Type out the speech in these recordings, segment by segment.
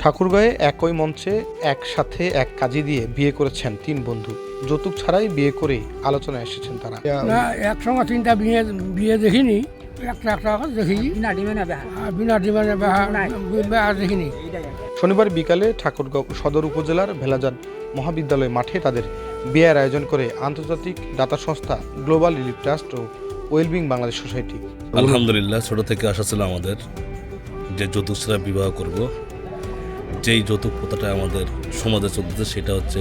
ঠাকুরগাঁয়ে একই মঞ্চে একসাথে এক কাজে দিয়ে বিয়ে করেছেন তিন বন্ধু। যৌতুক ছাড়াই বিয়ে করে আলোচনায় এসেছেন তারা। না একসঙ্গে তিনটা বিয়ে বিয়ে দেখিনি। একটা একটা দেখি বিনা শনিবার বিকালে ঠাকুরগাঁও সদর উপজেলার ভেলাজান মহাবিদ্যালয় মাঠে তাদের বিয়ের আয়োজন করে আন্তর্জাতিক দাতা সংস্থা গ্লোবাল রিলিফ ট্রাস্ট ও ওয়েলবিং বাংলাদেশ সোসাইটি। আলহামদুলিল্লাহ ছোট থেকে আশা ছিল আমাদের যে যৌতুক ছাড়া বিবাহ করব। যেই যৌতুক প্রথাটা আমাদের সমাজে চলতেছে সেটা হচ্ছে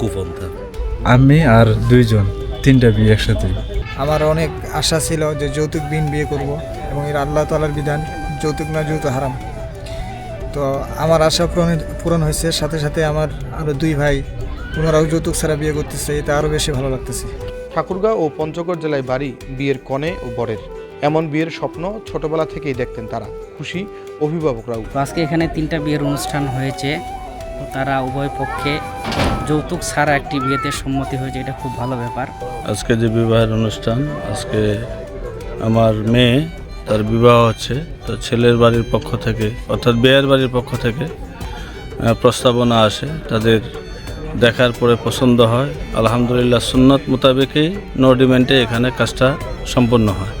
কুপন্থা। আমি আর দুইজন তিনটা বিয়ে একসাথে। আমার অনেক আশা ছিল যে যৌতুক বিন বিয়ে করব এবং এর আল্লাহ তালার বিধান যৌতুক না যৌতুক হারাম। তো আমার আশা পূরণ পূরণ হয়েছে সাথে সাথে আমার আরও দুই ভাই ওনারাও যৌতুক ছাড়া বিয়ে করতেছে এটা আরও বেশি ভালো লাগতেছে। ঠাকুরগাঁও ও পঞ্চগড় জেলায় বাড়ি বিয়ের কনে ও বরের। এমন বিয়ের স্বপ্ন ছোটবেলা থেকেই দেখতেন তারা। খুশি অভিভাবকরাও। আজকে এখানে তিনটা বিয়ের অনুষ্ঠান হয়েছে। তারা উভয় পক্ষে যৌতুক ছাড়া একটি বিয়েতে সম্মতি হয়েছে এটা খুব ভালো ব্যাপার। আজকে যে বিবাহের অনুষ্ঠান আজকে আমার মেয়ে তার বিবাহ হচ্ছে তো ছেলের বাড়ির পক্ষ থেকে অর্থাৎ বিয়ের বাড়ির পক্ষ থেকে প্রস্তাবনা আসে তাদের দেখার পরে পছন্দ হয়। আলহামদুলিল্লাহ সুন্নত মোতাবেকই নো ডিমেন্টে এখানে কাজটা সম্পন্ন হয়।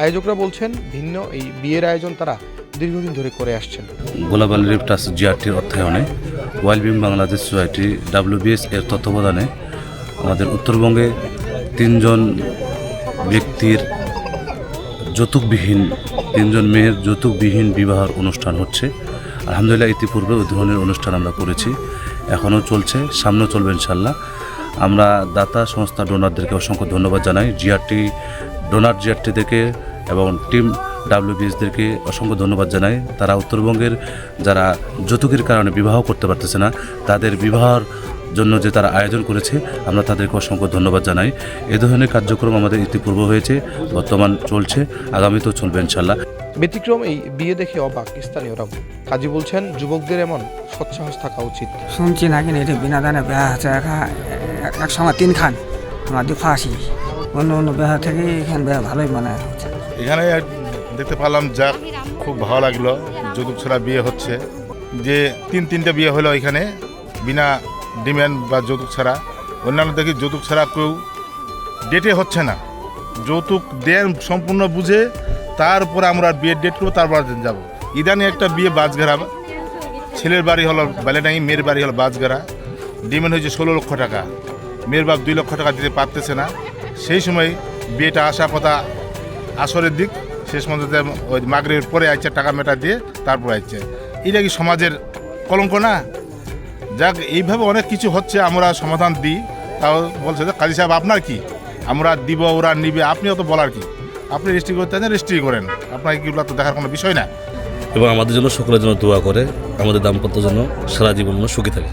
আয়োজকরা বলছেন, ভিন্ন এই বিয়ের আয়োজন তারা দীর্ঘদিন ধরে করে আসছেন। গ্লোবাল রিফটাস জিআরটির অর্থায়নে ওয়েলবিং বাংলাদেশ সোসাইটি ডাব্লিউবিএস এর তত্ত্বাবধানে আমাদের উত্তরবঙ্গে তিনজন ব্যক্তির যৌতুকবিহীন, তিনজন মেয়ের যৌতুকবিহীন বিবাহের অনুষ্ঠান হচ্ছে। আলহামদুলিল্লাহ ইতিপূর্বে ওই ধরনের অনুষ্ঠান আমরা করেছি। এখনও চলছে, সামনেও চলবে ইনশাল্লাহ। আমরা দাতা সংস্থা ডোনারদেরকে অসংখ্য ধন্যবাদ জানাই। জিআরটি ডোনার জিআরটিদেরকে এবং টিম ডাব্লিউবিএসদেরকে অসংখ্য ধন্যবাদ জানাই। তারা উত্তরবঙ্গের যারা যৌতুকের কারণে বিবাহ করতে পারতেছে না তাদের বিবাহর জন্য যে তারা আয়োজন করেছে আমরা তাদেরকে অসংখ্য ধন্যবাদ জানাই। এ ধরনের কার্যক্রম আমাদের ইতিপূর্ব হয়েছে বর্তমান চলছে আগামীতেও চলবে ইনশাল্লাহ ব্যতিক্রম এই বিয়ে দেখে অবাক স্থানীয়রাও। কাজী বলছেন যুবকদের এমন সৎসাহস থাকা উচিত। শুনছি নাকি এটা বিনা দানে আছে একা সময় তিন খান দুঃখ আসি অন্য অন্য বেহা থেকে এখানে বেহা ভালোই মনে হচ্ছে। এখানে দেখতে পেলাম যাক খুব ভালো লাগল। যৌতুক ছাড়া বিয়ে হচ্ছে। যে তিন তিনটা বিয়ে হলো এখানে, বিনা ডিম্যান্ড বা যৌতুক ছাড়া। অন্যান্য দেখি যৌতুক ছাড়া কেউ ডেটে হচ্ছে না। যৌতুক দেন সম্পূর্ণ বুঝে তারপরে আমরা বিয়ের ডেট করব, তারপর যাব। ইদানি একটা বিয়ে বাজগারা। ছেলের বাড়ি হলো ব্যালেটাই মেয়ের বাড়ি হলো বাজগারা। ডিমান্ড হয়েছে ষোলো লক্ষ টাকা। মেয়ের বাপ দুই লক্ষ টাকা দিতে পারতেছে না। সেই সময় বিয়েটা আসা কথা আসরের দিক, শেষ পর্যন্ত ওই মাগরের পরে আইছে টাকা মেটা দিয়ে তারপর আইছে। এটা কি সমাজের কলঙ্ক না? যাক, এইভাবে অনেক কিছু হচ্ছে, আমরা সমাধান দিই। তাও বলছে যে, কাজী সাহেব, আপনার কি? আমরা দিব, ওরা নিবে, আপনি অত বলার কি? আপনি রেজিস্ট্রি করতে চান, রেজিস্ট্রি করেন। আপনার কিগুলো তো দেখার কোনো বিষয় না? এবং আমাদের জন্য সকলের জন্য দোয়া করে, আমাদের দাম্পত্য জন্য সারা জীবন সুখী থাকে।